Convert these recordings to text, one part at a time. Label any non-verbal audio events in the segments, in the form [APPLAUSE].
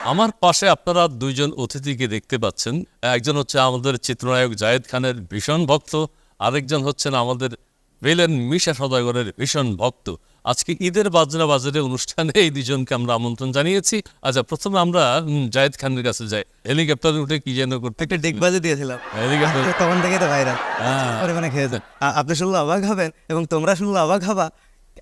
আমার পাশে আপনারা দুইজন অতিথিকে দেখতে পাচ্ছেন। একজন হচ্ছে আমাদের চিত্রনায়ক জায়েদ খানের ভীষণ ভক্ত আরেকজন হচ্ছেন আমাদের ভিলেন মিশা সদাগরের ভীষণ ভক্ত। আজকে ঈদের বাজনা বাজারে অনুষ্ঠানে এই দুজনকে আমরা আমন্ত্রণ জানিয়েছি। আচ্ছা প্রথমে আমরা জায়েদ খানের কাছে যাই। হেলিকপ্টার উঠে কি যেন করতে একটা ডিগবাজি দিয়েছিলাম। হেলিকপ্টার তখন থেকে তো ভাইরাল। হ্যাঁ। পরিমাণে খেয়েছেন আপনি শুনলে অবাক হবেন এবং তোমরা শুনলে অবাক হবা।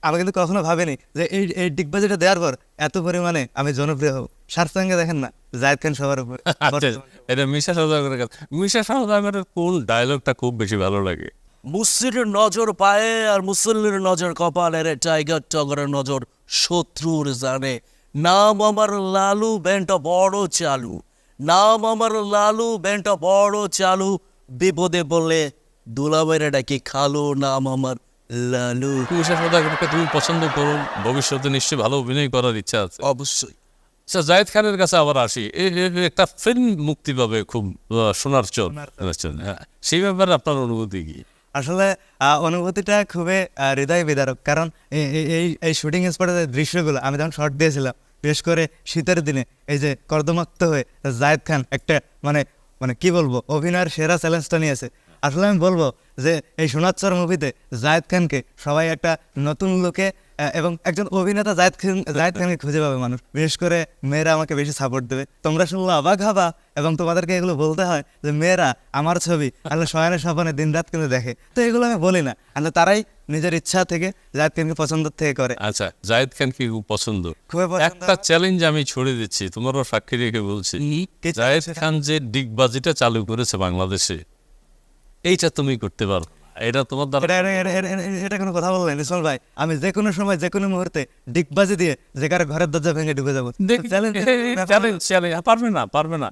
আমি কিন্তু কখনো ভাবিনি যে এই এই ডিগবাজিটা দেওয়ার পর এত পরিমাণে আমি জনপ্রিয় হব। শার্ট সঙ্গে দেখেন না জায়েদ খান সবার উপর। [LAUGHS] আচ্ছা এটা মিশা সদাগরের কাছে মিশা সদাগরের কোন ডায়লগটা খুব বেশি ভালো লাগে? মুসলির নজর পায়ে আর মুসল্লির নজর কপালে রে টাইগার টগরের নজর শত্রুর জানে। নাম আমার লালু ব্যান্ড বড় চালু। নাম আমার লালু ব্যান্ড বড় চালু। বিপদে বললে দুলাবাইরে ডাকি খালো নাম আমার লালু। মিশা সদাগরকে তুমি পছন্দ করো ভবিষ্যতে নিশ্চয়ই ভালো অভিনয় করার ইচ্ছা আছে। অবশ্যই। আচ্ছা জায়েদ খানের কাছে আবার আসি। একটা ফিল্ম মুক্তি পাবে খুব সোনার চোর হ্যাঁ। সেই ব্যাপারে আপনার অনুভূতি কি? আসলে অনুভূতিটা খুবই হৃদয় বিদারক কারণ এই- এই- এই এই শুটিং স্পটের দৃশ্যগুলো আমি যখন শর্ট দিয়েছিলাম বিশেষ করে শীতের দিনে এই যে কর্দমাক্ত হয়ে জায়েদ খান একটা মানে মানে কি বলব অভিনয়ের সেরা চ্যালেঞ্জটা নিয়েছে। আসলে আমি বলব যে এই সোনাচ্চর মুভিতে জায়েদ খানকে সবাই একটা নতুন লোকে এবং একজন অভিনেতা জায়েদ খান জায়েদ খানকে খুঁজে পাবে মানুষ। বিশেষ করে মেয়েরা আমাকে বেশি সাপোর্ট দেবে। তোমরা শুনলে অবাক হবা এবং তোমাদেরকে এগুলো বলতে হয় যে মেয়েরা আমার ছবি আসলে শয়নের স্বপনে দিন রাত কিন্তু দেখে। তো এগুলো আমি বলি না। আসলে তারাই নিজের ইচ্ছা থেকে জায়েদ খানকে পছন্দ থেকে করে। আচ্ছা জায়েদ খান কি খুব পছন্দ? একটা চ্যালেঞ্জ আমি ছড়ে দিচ্ছি তোমারও সাক্ষী রেখে বলছি। জায়েদ খান যে ডিগবাজিটা চালু করেছে বাংলাদেশে এইটা তুমি করতে পারো। এটা তোমার দ্বারা এটা কোনো কথা বললেন ইসমাল ভাই। আমি যে কোনো সময় যে কোনো মুহূর্তে ডিগবাজি দিয়ে যে কারও ঘরের দরজা ভেঙে ঢুকে যাব। চ্যালেঞ্জ চ্যালেঞ্জ পারবে না পারবে না।